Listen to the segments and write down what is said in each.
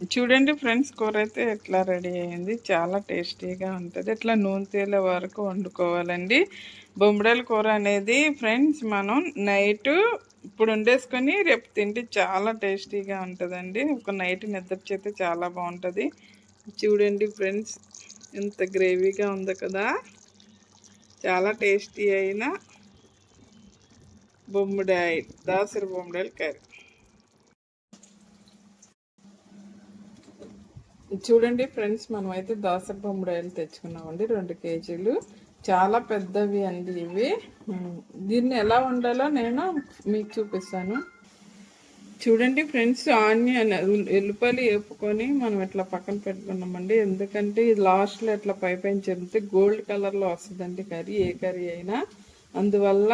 చూడండి ఫ్రెండ్స్ కూర అయితే ఎట్లా రెడీ అయింది. చాలా టేస్టీగా ఉంటుంది. ఇట్లా నూనె తేల వరకు వండుకోవాలండి. బొమ్మడాల కూర అనేది ఫ్రెండ్స్ మనం నైట్ ఇప్పుడు వండేసుకొని రేపు తింటే చాలా టేస్టీగా ఉంటుందండి. ఒక నైట్ నిద్ర చేస్తే చాలా బాగుంటుంది. చూడండి ఫ్రెండ్స్ ఎంత గ్రేవీగా ఉందో కదా. చాలా టేస్టీ అయిన బొమ్మిడాయి దాసరి బొమ్మడాయిల కర్రీ. చూడండి ఫ్రెండ్స్ మనం అయితే దాసరి బొమ్మడాయలు తెచ్చుకున్నామండి రెండు కేజీలు. చాలా పెద్దవి అండి ఇవి. దీన్ని ఎలా వండాలో నేను మీకు చూపిస్తాను. చూడండి ఫ్రెండ్స్ ఆనియన్ ఎల్లిపాయలు వేపుకొని మనం ఇట్లా పక్కన పెట్టుకున్నామండి. ఎందుకంటే ఇది లాస్ట్లో ఇట్లా పై పైన గోల్డ్ కలర్లో వస్తుందండి కర్రీ ఏ కర్రీ అయినా. అందువల్ల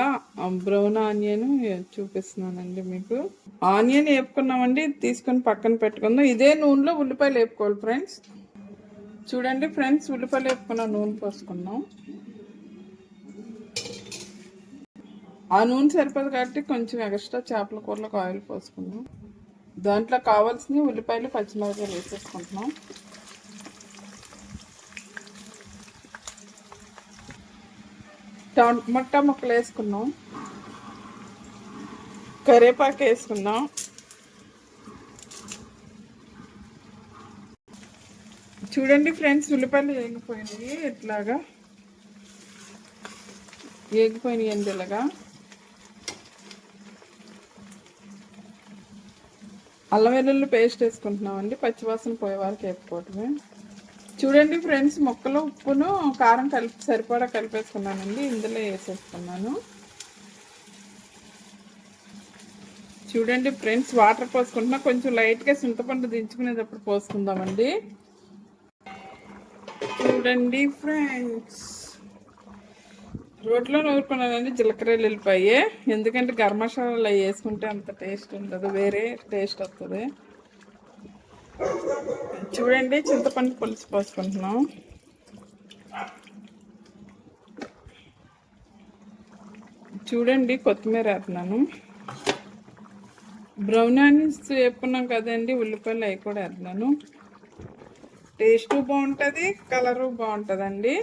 బ్రౌన్ ఆనియన్ చూపిస్తున్నానండి మీకు. ఆనియన్ వేపుకున్నామండి తీసుకొని పక్కన పెట్టుకుందాం. ఇదే నూనెలో ఉల్లిపాయలు వేపుకోవాలి ఫ్రెండ్స్ చూడండి ఫ్రెండ్స్ ఉల్లిపాయలు వేపుకున్న నూనె పోసుకున్నాం ఆ నూనె సరిపోదు కాబట్టి కొంచెం ఎక్స్ట్రా చేపల కూరలకు ఆయిల్ పోసుకుందాం. దాంట్లో కావాల్సినవి ఉల్లిపాయలు పచ్చిమిరపకాయలు వేసేసుకుంటున్నాం. టమాటా ముక్కలు వేసుకున్నాం. కరివేపాకు వేసుకున్నాం చూడండి ఫ్రెండ్స్ ఉల్లిపాయలు వేగిపోయినాయి ఇట్లాగా. వేగిపోయినాయి అండి ఇలాగా. అల్లం వెల్లుల్లి పేస్ట్ వేసుకుంటున్నామండి పచ్చివాసన పోయే వరకు వేపుకోవటమే. చూడండి ఫ్రెండ్స్ ముక్కలు ఉప్పును కారం కలిపి సరిపడా కలిపేసుకున్నానండి. ఇందులో వేసేసుకున్నాను. చూడండి ఫ్రెండ్స్ వాటర్ పోసుకుంటున్నా. కొంచెం లైట్గా చింతపండు దించుకునేటప్పుడు పోసుకుందామండి. చూడండి ఫ్రెండ్స్. రోడ్లో నూరుకున్నానండి జీలకర్ర వెళ్ళిపోయి ఎందుకంటే గర్మశాలలో మసాలాలు అవి వేసుకుంటే అంత టేస్ట్ ఉండదు. వేరే టేస్ట్ వస్తుంది. చూడండి చింతపండు పులుసు పోసుకుంటున్నాం. చూడండి కొత్తిమీర వేస్తున్నాను. బ్రౌన్ ఆనియన్స్ వేపుకున్నాం కదండి ఉల్లిపాయలు అవి కూడా వేస్తున్నాను. టేస్ట్ బాగుంటుంది కలరు బాగుంటుందండి.